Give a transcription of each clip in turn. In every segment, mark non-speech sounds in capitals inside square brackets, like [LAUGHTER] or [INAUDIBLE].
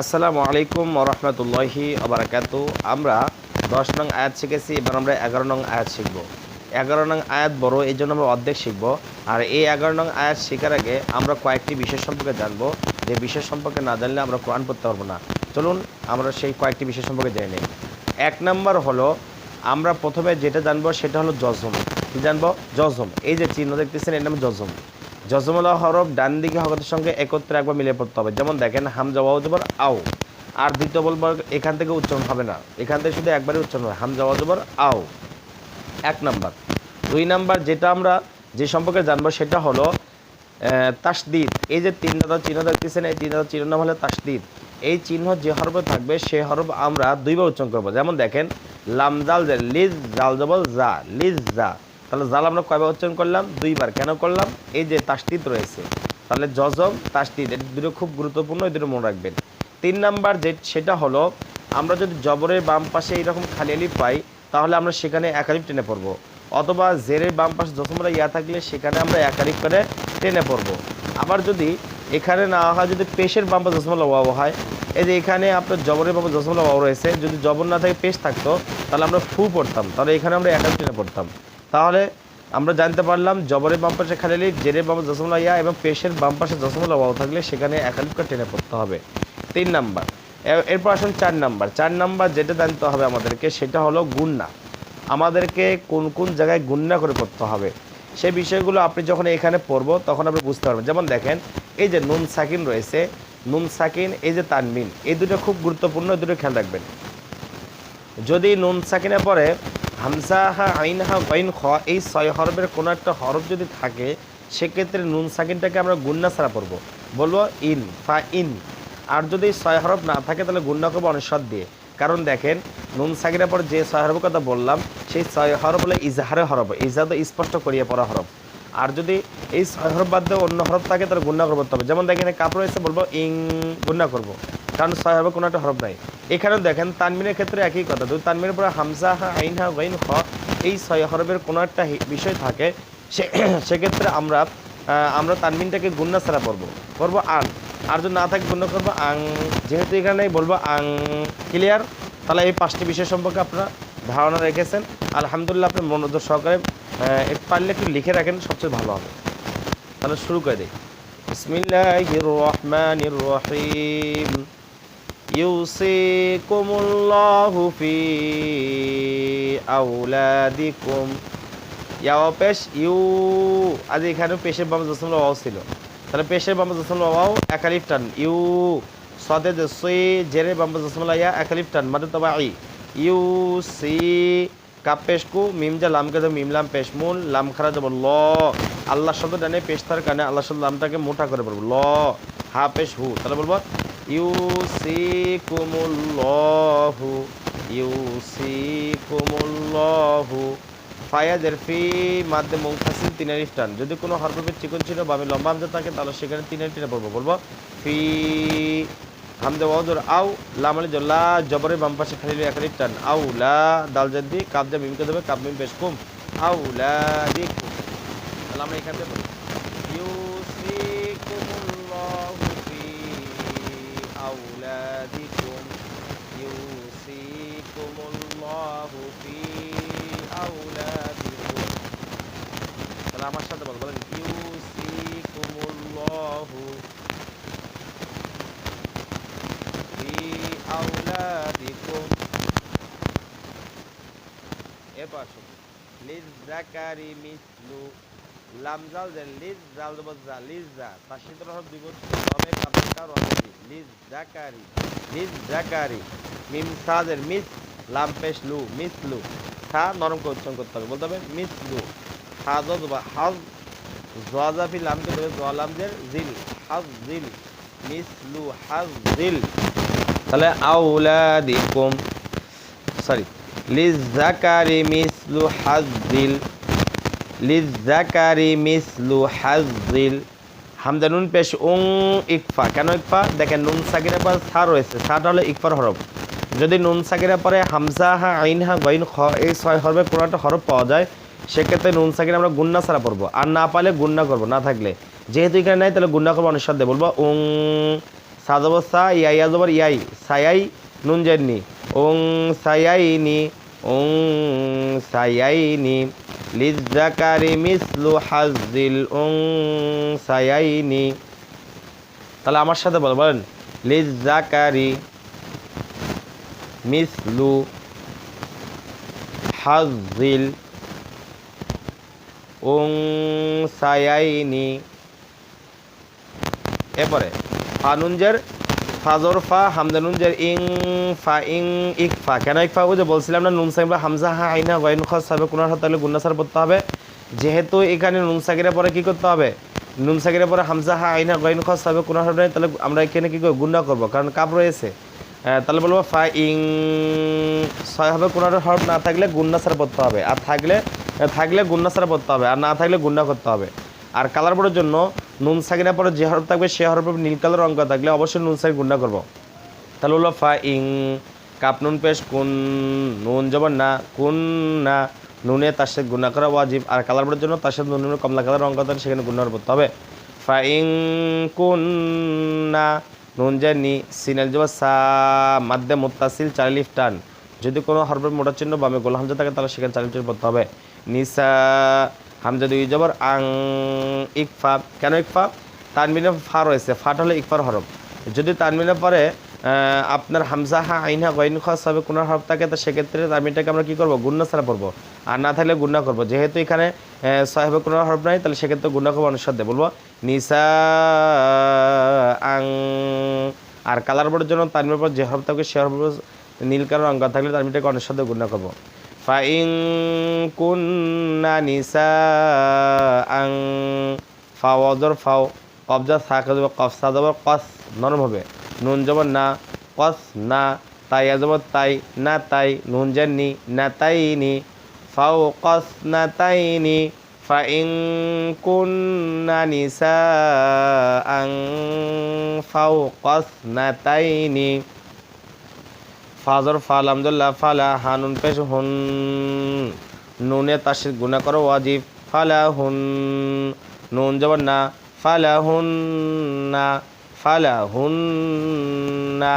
আসসালামু আলাইকুম ওরহমতুল্লাহি আবরাকাত আমরা দশ নং আয়াত শিখেছি, এবার আমরা এগারো নং আয়াত শিখব। এগারো নং আয়াত বড়, এই জন্য আমরা অর্ধেক শিখব। আর এই এগারো নং আয়াত শেখার আগে আমরা কয়েকটি বিষয় সম্পর্কে জানব। যে বিষয় সম্পর্কে না জানলে আমরা কোরআন পড়তে পারব না। চলুন, আমরা সেই কয়েকটি বিষয় সম্পর্কে জেনে নিই। এক নম্বর হলো, আমরা প্রথমে যেটা জানব সেটা হলো জজম। কি জানব? জজম। এই যে চিহ্ন দেখতেছেন, এর নাম জজম। জজমলা হরফ ডান দিকে হরফের সঙ্গে একত্রে একবার মিলে পড়তে হবে। যেমন দেখেন হামজা ওয়াও জবর আও। আর দ্বিতীয় বলব এখান থেকে উচ্চারণ হবে না। এখান থেকে শুধু একবারই উচ্চারণ হবে। হামজা ওয়াও জবর আও। এক নাম্বার। দুই নাম্বার যেটা আমরা যে সম্পর্কে জানব সেটা হলো তাসদিদ। এই যে তিন দাদা চিহ্ন দেখতেছেন, এই তিন দাদা চিহ্ন নাম হলো তাসদিদ। এই চিহ্ন যে হরফে থাকবে, সে হরফ আমরা দুইবার উচ্চারণ করব। যেমন দেখেন লামজাল লিজ জাল জবল জা, লিজ জা। তাহলে জাল আমরা কয়বার উচ্চারণ করলাম? দুইবার। কেন করলাম? এই যে তাসদিদ রয়েছে, তাহলে জজম তাসদিদ এই দুটো খুব গুরুত্বপূর্ণ, এই দুটো মনে রাখবেন। তিন নাম্বার যে, সেটা হলো, আমরা যদি জবরের বাম পাশে এইরকম খালি আলিফ পাই, তাহলে আমরা সেখানে একালিফ টেনে পড়ব। অথবা জেরের বাম পাশে যতমরা ইয়া থাকলে, সেখানে আমরা একালিফ করে টেনে পড়ব। আবার যদি এখানে না হয়, যদি পেশের বাম পাশে যসমলা ওয়াও হয়, এই যে এখানে আপনার জবরের বাম পাশে যসমলা ওয়াও রয়েছে, যদি জবর না থাকে, পেশ থাকতো, তাহলে আমরা ফু পড়তাম। তাহলে এখানে আমরা একালিফ টেনে পড়তাম। তাহলে আমরা জানতে পারলাম জবরের বাম পাশে খালি আলিফ জেরের বাম পাশে যসমলা ইয়া এবং পেশের বাম পাশে যসমলা ওয়াও থাকলে সেখানে একালিফ করে টেনে পড়তে হবে। তিন নাম্বার। এরপর আসুন চার নাম্বার। চার নাম্বার যেটা জানতে হবে আমাদেরকে সেটা হলো গুন্না। আমাদেরকে কোন কোন জায়গায় গুন্না করে পড়তে হবে, সেই বিষয়গুলো আপনি যখন এখানে পড়ব তখন আপনি বুঝতে পারবেন। যেমন দেখেন, এই যে নুন সাকিন রয়েছে, নুন সাকিন, এই যে তানমিন, এই দুটো খুব গুরুত্বপূর্ণ দুটো খেয়াল রাখবেন। যদি নুন সাকিনে পরে হামসা আইনহা আইন বাইন খ, এই ছয় হরফের কোনো একটা হরফ যদি থাকে, সেক্ষেত্রে নুন সাকিনটাকে আমরা গুন্না ছাড়া পড়ব। বলব ইন, ফা ইন। আর যদি ছয় হরফ না থাকে, তাহলে গুন্না করব অনেশ্বর দিয়ে। কারণ দেখেন, নুন সাকিনের পর যে ছয় হরফের কথা বললাম, সেই ছয় হরফ হলো ইজাহারে হরফ। ইজাহ স্পষ্ট করিয়ে পড়া হরফ। আর যদি এই হরফ বাদ দিয়ে অন্য হরফ থাকে, তাহলে গুন্না করব তবে। যেমন দেখেন কাপড় রয়েছে, বলব ইং গুন্না করব। কারণ ছয় হরফে কোনো একটা হরফ নাই। এখানেও দেখেন, তানমিনের ক্ষেত্রে একই কথা। যদি তানমিনের পরে হামসা হা, আইন, হা, গাইন হ এই ছয় হরফের কোনো একটা বিষয় থাকে, সে [CLEARS THROAT] সেক্ষেত্রে আমরা আমরা তানমিনটাকে গুন্না ছাড়া পড়ব করব আন। আর যদি না থাকে গুন্না করব আং। যেহেতু এখানে বলব আং ক্লিয়ার তাহলে এই পাঁচটি বিষয় সম্পর্কে আপনারা ধারণা রেখেছেন। আলহামদুলিল্লাহ আপনি মনোযোগ সহকারে পারলে একটু লিখে রাখেন, সবচেয়ে ভালো হবে। তাহলে শুরু করে দিই। বিসমিল্লাহির রহমানির রহিম ইউসিকুমুল্লাহু ফি আউলাদিকুম ইয়াও পেশ, ইউ, আজ এখানে পেশের বাবা জসম ওয়াও ছিল। তাহলে পেশের বাবা জসম ওয়াও একালিফ টান। ইউ, সদে সই জেরে বাবা জসম ইয়া একালিফ টান। মানে তবা আই ইউ, সি কাপ মিম যা লামকে তো মিম লাম পেশ মুন, লাম খারা যাব ল। আল্লাহ শব্দ ডানে পেশ তার কারণে আল্লাহ শব্দ লামটাকে মোটা করে বলব, ল। হা পেশ হু, তাহলে বলব ইউ সি কুমুল্লাহু ইউ সি কুমুল কুমুল্লাহু ফায়াজের ফি মাধ্যমে মুংফাসিল তিন আলিফ টান যদি কোনো হরফের চিকন ছিল বা আমি লম্বা হামজা থাকে, তাহলে সেখানে তিন আলিফ টেনে পড়ব বলব, ফি হামজা ওয়াজর আউ লাম আলি জল্লা জবরের বাম পাশে খালি এক আলিফ টান আউ লা দাল জাদ্দি কাবজা মিমকে দেবে কাব মিম পেশ কুম আউ লা দিক তাহলে আমরা এখান থেকে আমার সাথে বল বলেন ইউসিকুমুল্লাহু ফি আউলাদিকুম আসুন লিজাকারি মিসলু লামজাল যে লিজ জাল দেব জা, লিজ জা। তার সাথে হরফ দুই বছর রহমি লিজ জাকারি লিজ জাকারি, মিম সাজের মিস লু নরম উচ্চারণ করতে হবে, বলতে হবে হাজ বা, হাজ লামকে জোয়ালামদের জিল, হাজ জিল হাজ জিল। তাহলে আউলাদিকুম, সরি। লিজাকারি মিসলু হাজিল লিজাকারি মিসলু হাজিল হামজা নুন পেশ উং ইকফা। কেন ইকফা? দেখেন নুন সাকিরের পর সা রয়েছে। সাটা হলো ইকফার হরফ। যদি নুন সাকিরের পরে হামজা হা, আইন হা, গইন, খ, এই ছয় হরফের কোনো একটা হরফ পাওয়া যায়, সেক্ষেত্রে নুন সাকির আমরা গুন্না ছাড়া পড়ব। আর না পালে গুন্না করব, না থাকলে। যেহেতু এখানে নাই, তাহলে গুন্না করব অনুসার দিয়ে বলব উং সাজব সা ইয়াই আজবর ইয়াই, সায়াই, নুন জেননি ওং সায়াইনি ওং সায়াইনি লিজাকারি মিসলু হাজিল ওং সায়াইনি। তাহলে আমার সাথে বল, বলেন। লিজাকারি মিসলু হাজিল উং সায়াইনি। এরপরে ফানুনজের ফাজর ফা হামদানুনজের ইং ফা, ইং ইক ফা। কেন ইক ফা? যে বলছিলাম না, নুন সাকিব হামজা হা, আইনা গয়ন খস হবে হাত, তাহলে গুন্নাসার পড়তে হবে। যেহেতু এখানে নুন সাকিরের পরে কী করতে হবে? নুন সাকিরের পরে হামজা হা, আইনা গয়ন খস হবে কোনার হাত, তাহলে আমরা এখানে কী করব গুন্না করব, কারণ কাপ রয়েছে। তাহলে বলব ফা, ইং ছয় হবে কোনার হরফ, না থাকলে গুন্নাসার পড়তে হবে। আর থাকলে থাকলে গুন্নাসার পড়তে হবে, আর না থাকলে গুন্না করতে হবে। আর কালার বোর্ডের জন্য নুন সাকিনের পরে যে হরফ থাকবে, সে হরফের নীল কালার অঙ্ক থাকলে অবশ্যই নুন সাকির গুন্না করব। তাহলে হলো ফা ইং কাপ নুন পেশ কুন, নুন জবর না, কুন না, নুনে তার সাথে গুণা করা ওয়াজিব। আর কালার বোর্ডের জন্য তার সাথে নুনের কমলা কালার অঙ্ক থাকলে সেখানে গুণার পড়তে হবে ফা ইং কুন না, নুন জানি, সিনাল জবর সা, মাদ্দে মুত্তাসিল চালিফ টান। যদি কোনো হরফের মোটা চিহ্ন বামে গোল হামজা থাকে, তাহলে সেখানে চালিফ টান পড়তে হবে। নিসা হামজা দুই জবর, আং, ইকফা। কেন ইকফা? তানবিনে ফা রয়েছে ফাট হলে ইকফার হরফ। যদি তানবিনের পরে আপনার হামজা হা আইনহা গইন খস হবে কোনো হরফ থাকে, তো সেক্ষেত্রে তানবিনটাকে আমরা কী করব? গুন্না ছাড়া পড়ব। আর না থাকলে গুন্না করব। যেহেতু এখানে সাহেবের কোনো হরফ নাই, তাহলে সেক্ষেত্রে গুন্না করব অনুসাদে বলব, নিসা, আং। আর কালার বোর্ডের জন্য তানবিনের পর যে হরফ থাকবে, সে হরফ নীল কালার অঙ্ক থাকলে তানবিনটাকে অনুসাদে গুন্না করব। কুন্না নিসা আং ফাওয়াজর ফাও কবজা সাকে দেবো কফসা দেবো কস নরম হবে। নুন জবর না কস না, তাই জবর তাই, না তাই, নুন জানি না তাই নি ফাও কস না তাই নি ফাইং কুন্না নিসা আং ফাও কস না তাই নি ফাজর ফাল আলহামদুলিল্লাহ ফালা হানুন পেশ হুন। নুনে তাসির গুণা করো ওয়াজিব, ফালা হুন। নুন জবর না, ফালা হুন না, ফালা হুন না।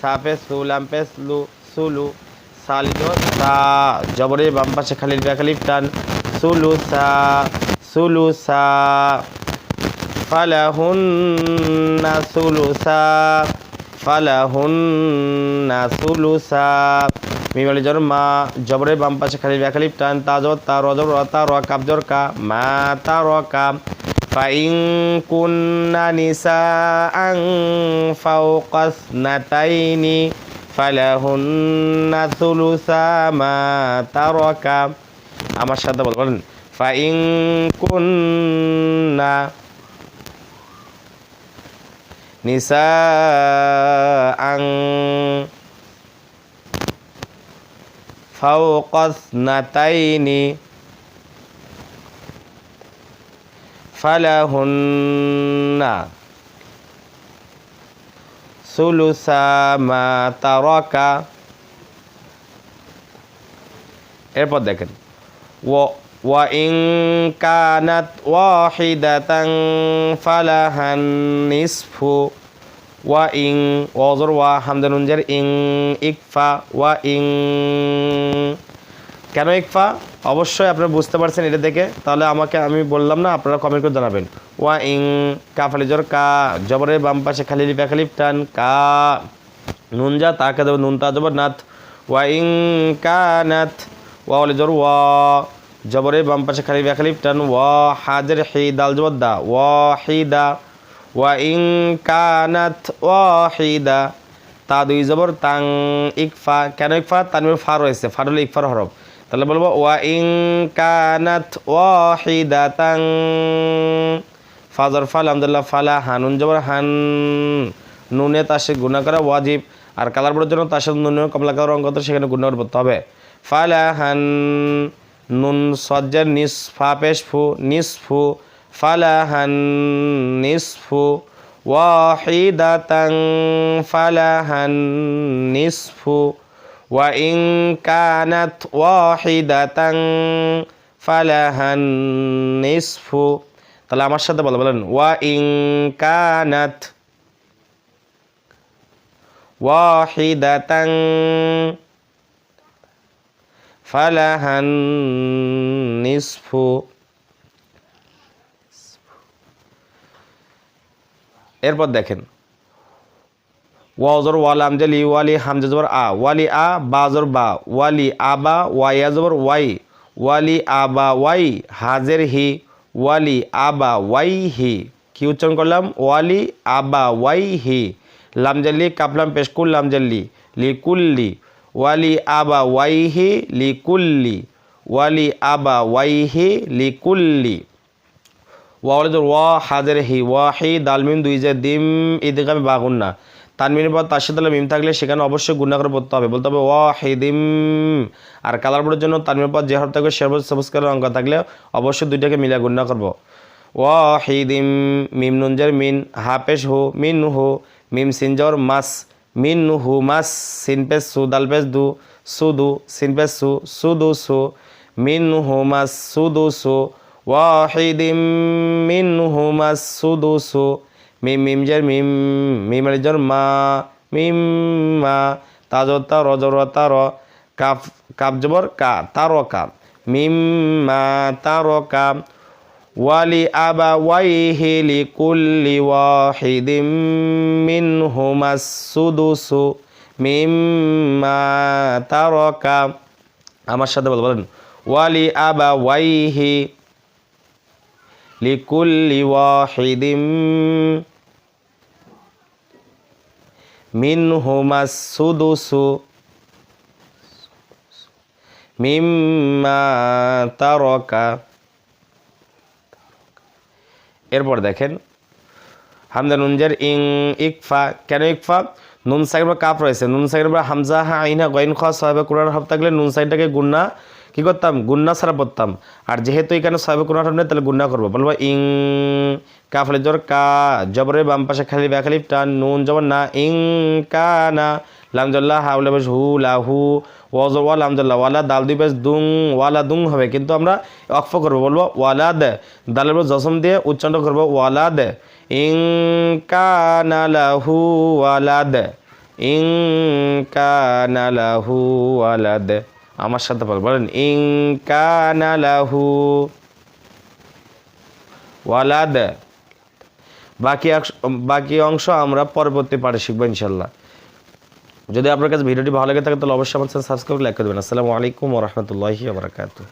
সাপে সুলাম পে সুলু সুলু সালিদ সা জবরে বাম পাশে খালিল ব্যাখালিফ টান সুলু সা সুলু সা। ফালাহুন্না সুলুসা ফালাহুন্না সুলুসা। মিমালি জর মা, জবরে বাম পাশে খালি ব্যাখালিপ টান তাজর তা রজর তা, র কাপ জর কা, মা তা র কা। ফাইং কুন্না নিসা আং ফাওকাস নাতাইনি ফালাহুন্না সুলুসা, মা তারকা আমার সাথে বল, বলেন। ফাইং কুন্না নিসা আং ফাওকাস নাতাইনি ফালাহুন্না সুলুসা মা তারকা এরপর দেখেন ও وإن كانت واحدة فلها النصف ওয়া ইং ওজর ওয়া হামদানুঞ্জের ইং ইকফা ওয়া ইং কেন ইকফা অবশ্যই আপনারা বুঝতে পারছেন এটা দেখে। তাহলে আমাকে আমি বললাম না, আপনারা কমেন্ট করে জানাবেন। ওয়া ইং কাফালি জোর, কা জবরের বাম পাশে খালি লিপা খালি টান, কা নুন যা তাকে দেবো নুন, তা জবর নাথ। ওয়া ইং কা নাথ, ওয়া অলি জোর, ওয়া জবরের বাম পাশে খালি ব্যাখালিপ টান, ওয়া হাজের হি, দাল জবর দা ওয়া হি দা। ওয়া ইং কানাত ওয়া হিদা তা দুই জবর তাং ইকফা, কেন ইকফা? তানবির ফা রয়েছে, ফা হলো ইকফার হরফ। তাহলে বলব, ওয়া ইং কানাত ওয়াহিদা তাং ফাজর ফাল আলহামদুলিল্লাহ ফালা হানুন জবর হান, নুনে তার সে গুণা করা ওয়াজিব, আর কালার বোর্ডের জন্য তার সাথে নুনের কমলা কালার অঙ্ক সেখানে গুণার পড়তে হবে। ফালা হান, নুন সজ্জার নিস, ফা পেশ ফু নিসফু ফালা হান নিসফু واحدة فلها النصف وإن كانت واحدة فلها النصف তাহলে আমার সাথে বলো বলেন ওয়া ইং কানাত ওয়াহিদাতাং ফালাহান নিসফু এরপর দেখেন। ওয়াজর ওয়াল আমজালি, ওয়ালি হামজা জবর আ, ওয়ালি আ বাজর বা, ওয়ালি আবা ওয়াইয়া জবর ওয়াই, ওয়ালি আবা ওয়াই, হাজের হি, ওয়ালি আবা ওয়াই হি। কি উচ্চারণ করলাম? ওয়ালি আবা ওয়াই হি। লামজাল্লি কাপলাম, পেশকুল লামজাল্লি লিকুল্লি। ওয়ালি আবা ওয়াইহি লিকুল্লি। ওয়ালি আবা ওয়াইহি লিকুল্লি। ওয়াওয়ালিদুর ওয়া হাজের হি ওয়া হি দালমিম, দুই যে দিম ঈদগামে বাগুন্না। তানমিনের পর তার সাথে মিম থাকলে সেখানে অবশ্যই গুণা করে পড়তে হবে। বলতে হবে ওয়া হিদিম আর কালার বোর্ডের জন্য তানমিনের পর যে হর থাকবে সে সবস্কারের অঙ্ক থাকলে অবশ্যই দুইটাকে মিলে গুণা করব। ওয়া হিদিম মিম নুনজের মিন, হাফেশ হু, মিন নু হু, মিম সিনজর মাস, মিন হু মাস সিনপেস সু দালপেস দু সুদু সিনপেস সু সুদু সু, মিন নু হু মাস সুদু সু ওয়াহিদিম মিন হু মাস সুদু সু মিম মিম জের মিম মিমের মা, মিম মা তাজর তা রজর তা র কাফ কাপ জবর কা, তার কা মিম মা, তার কা ওয়ালি আবা ওয়াইহি লিকুল্লি ওয়াহিদিম মিনহুমা সুদুসু মিম্মা তারকা আমার সাথে বল, বলেন, ওয়ালি আবা ওয়াইহি লিকুল্লি ওয়াহিদিম। মিনহুমা সুদুসু। মিম্মা তারকা। এরপর দেখেন হামজা নুনজের ইং ইকফা। কেন ইকফা? নুন সাইড কাপ রয়েছে নুন সাইডের হামজা হা আইনা গইন খ সাহেবে কোরআন হব থাকলে নুন সাইডটাকে গুন্না কি করতাম গুন্না ছাড়া পড়তাম আর যেহেতু এখানে সাহেবে কোরআন হব নেই তাহলে গুন্না করব বলব ইং কাফলে জোর কা জবরের বাম পাশে খালি ব্যাক খালি টান, নুন জবর না, ইং, কা না লামজল্লাহ হাউলে বেশ হু লাহু ওয়াজ ওয়া লামজল্লাহ ওয়ালা দাল দুই বেশ দুং ওয়ালা দুং হবে। কিন্তু আমরা অক্ফ করব। বলব ওয়ালাদ দালের উপর জসম দিয়ে উচ্চারণ করব ওয়ালাদ ইং কানা লাহু ওয়ালাদ। ইং কানা আমার সাথে বল, বলেন, ইং কানা ওয়ালাদ। বাকি বাকি অংশ আমরা পরবর্তী পাঠে শিখব ইনশাল্লাহ যদি আপনার কাছে ভিডিওটি ভালো লাগে থাকে, তাহলে অবশ্যই আমার সাথে সাবস্ক্রাইব লাইক করে দেবেন। আসসালামু আলাইকুম রহমতুল্লাহি বারকাতুহ।